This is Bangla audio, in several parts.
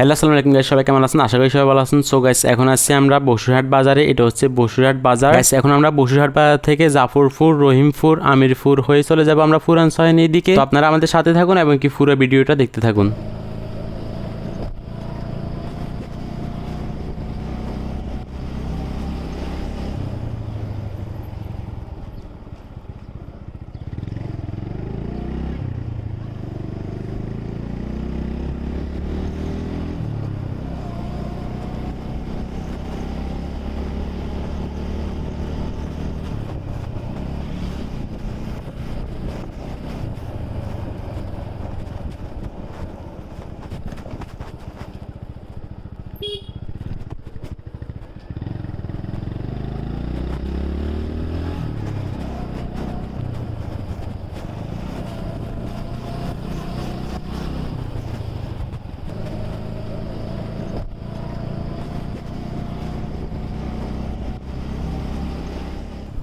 হ্যালো, আসসালামু আলাইকুম গাইস সবাই কেমন আছেন? আশা করি সবাই ভালো আছেন। সো গাইস এখন আছি আমরা বসুরহাট বাজারে। এটা হচ্ছে বসুরহাট বাজার। গাইস এখন আমরা বসুরহাট বাজার থেকে জাফরপুর, রহিমপুর, আমিরপুর হয়ে চলে যাব আমরা ফুরান সয়নির দিকে তো আপনারা আমাদের সাথে থাকুন এবং কি পুরো ভিডিওটা দেখতে থাকুন।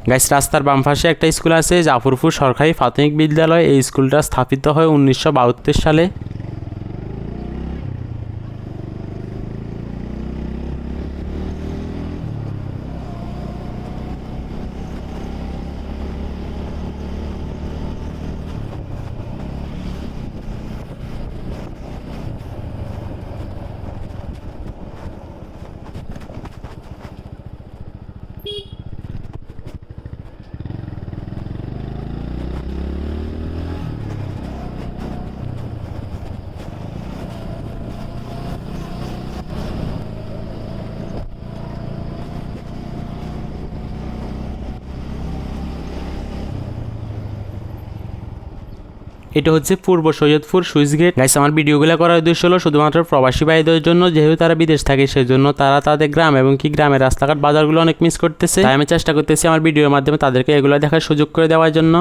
গাইস, রাস্তার বাম পাশে একটা স্কুল আছে, জাফরপুর সরকারি প্রাথমিক বিদ্যালয়। এই স্কুলটা স্থাপিত হয় উনিশশো বাহাত্তর সালে। এটা হচ্ছে পূর্ব সৈয়দপুর সুইচ গেট। গাইস আমার ভিডিওগুলো করার উদ্দেশ্য হলো শুধুমাত্র প্রবাসী ভাইদের জন্য, যেহেতু তারা বিদেশ থাকে সেই জন্য তারা তাদের গ্রাম এবং কি গ্রামের রাস্তাঘাট, বাজারগুলো অনেক মিস করতেছে। তাই আমি চেষ্টা করতেছি আমার ভিডিওর মাধ্যমে তাদেরকে এগুলো দেখার সুযোগ করে দেওয়ার জন্য।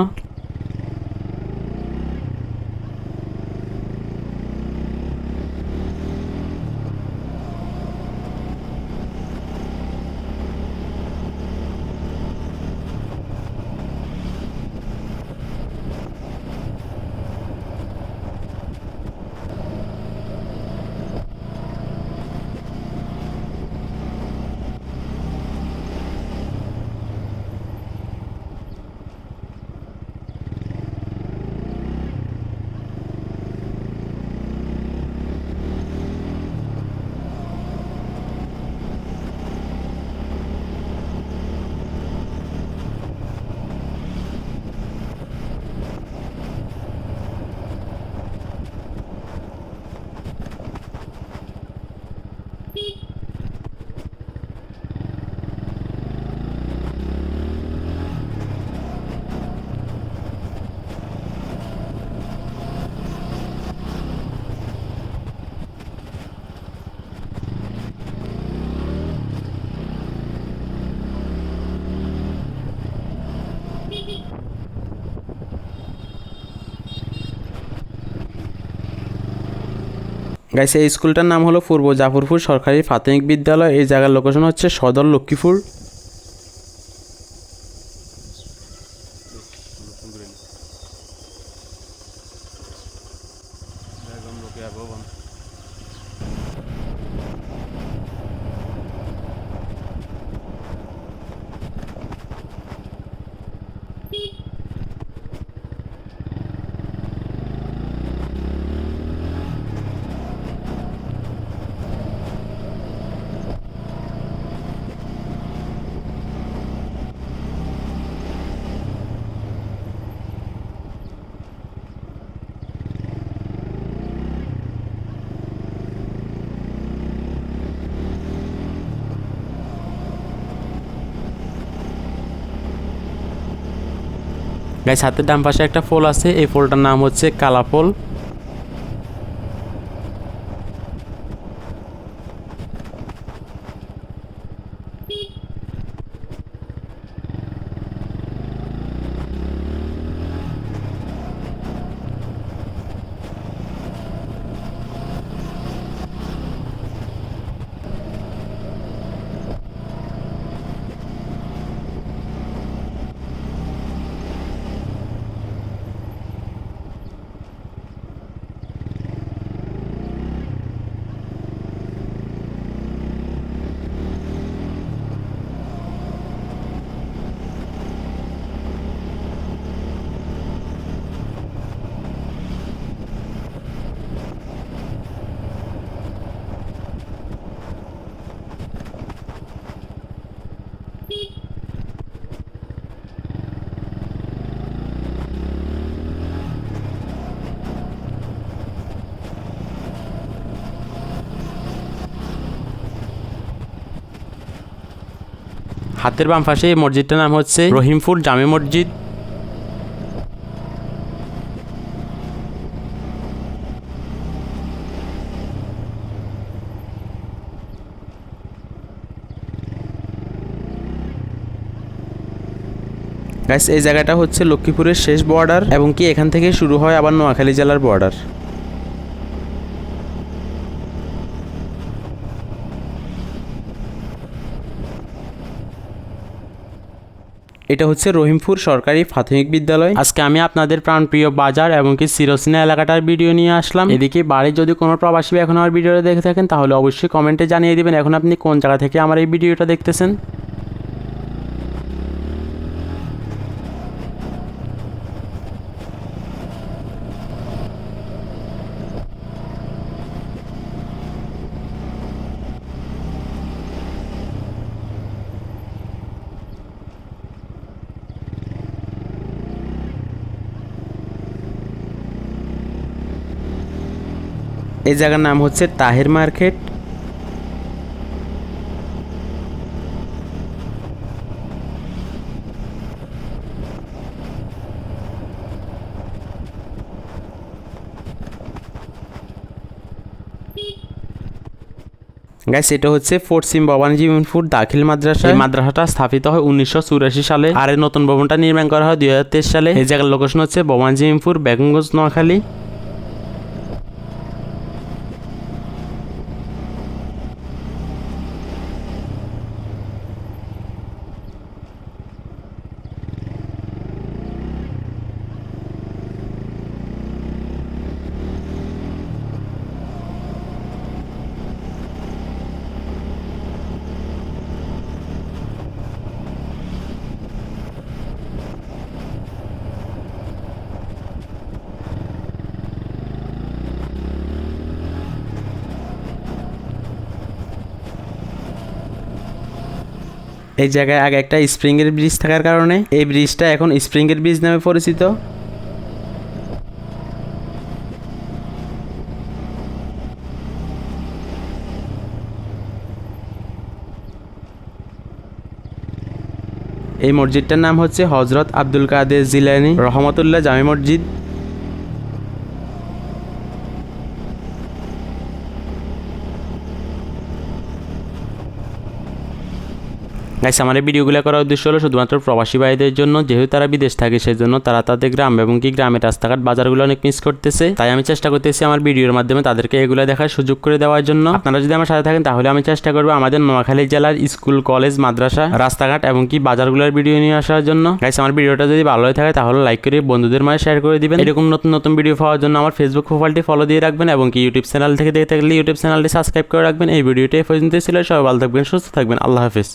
গাইস, এই স্কুলটার নাম হলো পূর্ব জাফরপুর সরকারি প্রাথমিক বিদ্যালয়। এই জায়গার লোকেশন হচ্ছে সদর লক্ষ্মীপুর। গাইস হাতের ডান পাশে একটা ফল আছে এই ফলটার নাম হচ্ছে কালা হাতের বাম পাশে এই মসজিদটার নাম হচ্ছে রহিমপুর জামে মসজিদ। গাইস এই জায়গাটা হচ্ছে লক্ষ্মীপুরের শেষ বর্ডার এবং কি এখান থেকে শুরু হয় আবার নোয়াখালী জেলার বর্ডার এটা হচ্ছে রহিমপুর সরকারি প্রাথমিক বিদ্যালয়। আজকে আমি আপনাদের প্রাণপ্রিয় বাজার এবং কি সিরোসিনা এলাকাটার ভিডিও নিয়ে আসলাম। এদিকে বাড়ি যদি কোনো প্রবাসী এখন আমার ভিডিওটা দেখে থাকেন, তাহলে অবশ্যই কমেন্টে জানিয়ে দেবেন, এখন আপনি কোন জায়গা থেকে আমার এই ভিডিওটা দেখতেছেন। এই জায়গার নাম হচ্ছে তাহের মার্কেট। গাইস এটা হচ্ছে পশ্চিম ভবানীজি ফুড দাখিল মাদ্রাসা। এই মাদ্রাসাটা স্থাপিত হয় উনিশশো চুরাশি সালে। আর এই নতুন ভবনটা নির্মাণ করা হয় দুই হাজার তেইশ সালে। এই জায়গার লোকেশন হচ্ছে ভবানীজি ফুড বেগমগঞ্জ, নোয়াখালী। এই জায়গায় আগে একটা স্প্রিংয়ের ব্রিজ থাকার কারণে এই ব্রিজটা এখন স্প্রিংয়ের ব্রিজ নামে পরিচিত। এই মসজিদটার নাম হচ্ছে হজরত আব্দুল কাদের জিলানি রহমতুল্লাহ জামে মসজিদ। গাইস আমার এই ভিডিওগুলো করার উদ্দেশ্য হলো শুধুমাত্র প্রবাসী ভাইদের জন্য। যেহেতু তারা বিদেশ থাকে সেই জন্য তারা তাদের গ্রাম এবং কি গ্রামের রাস্তাঘাট, বাজারগুলো অনেক মিস করতেছে। তাই আমি চেষ্টা করতেছি আমার ভিডিওর মাধ্যমে তাদেরকে এগুলো দেখার সুযোগ করে দেওয়ার জন্য। আপনারা যদি আমার সাথে থাকেন, তাহলে আমি চেষ্টা করব আমাদের নোয়াখালী জেলার স্কুল, কলেজ, মাদ্রাসা, রাস্তাঘাট এবং কি বাজারগুলোর ভিডিও নিয়ে আসার জন্য। গাইস আমার ভিডিওটা যদি ভালো হয়ে থাকে, তাহলে লাইক করে বন্ধুদের মাঝে শেয়ার করে দিবেন। এরকম নতুন নতুন ভিডিও পাওয়ার জন্য আমার ফেসবুক প্রোফাইলটি ফলো দিয়ে রাখবেন এবং কি ইউটিউব চ্যানেল থেকে দেখতে থাকলে ইউটিউব চ্যানেলটি সাবস্ক্রাইব করে রাখবেন। এই ভিডিওটি পর্যন্ত ছিল। সবাই ভালো থাকবেন, সুস্থ থাকবেন। আল্লাহ হাফিজ।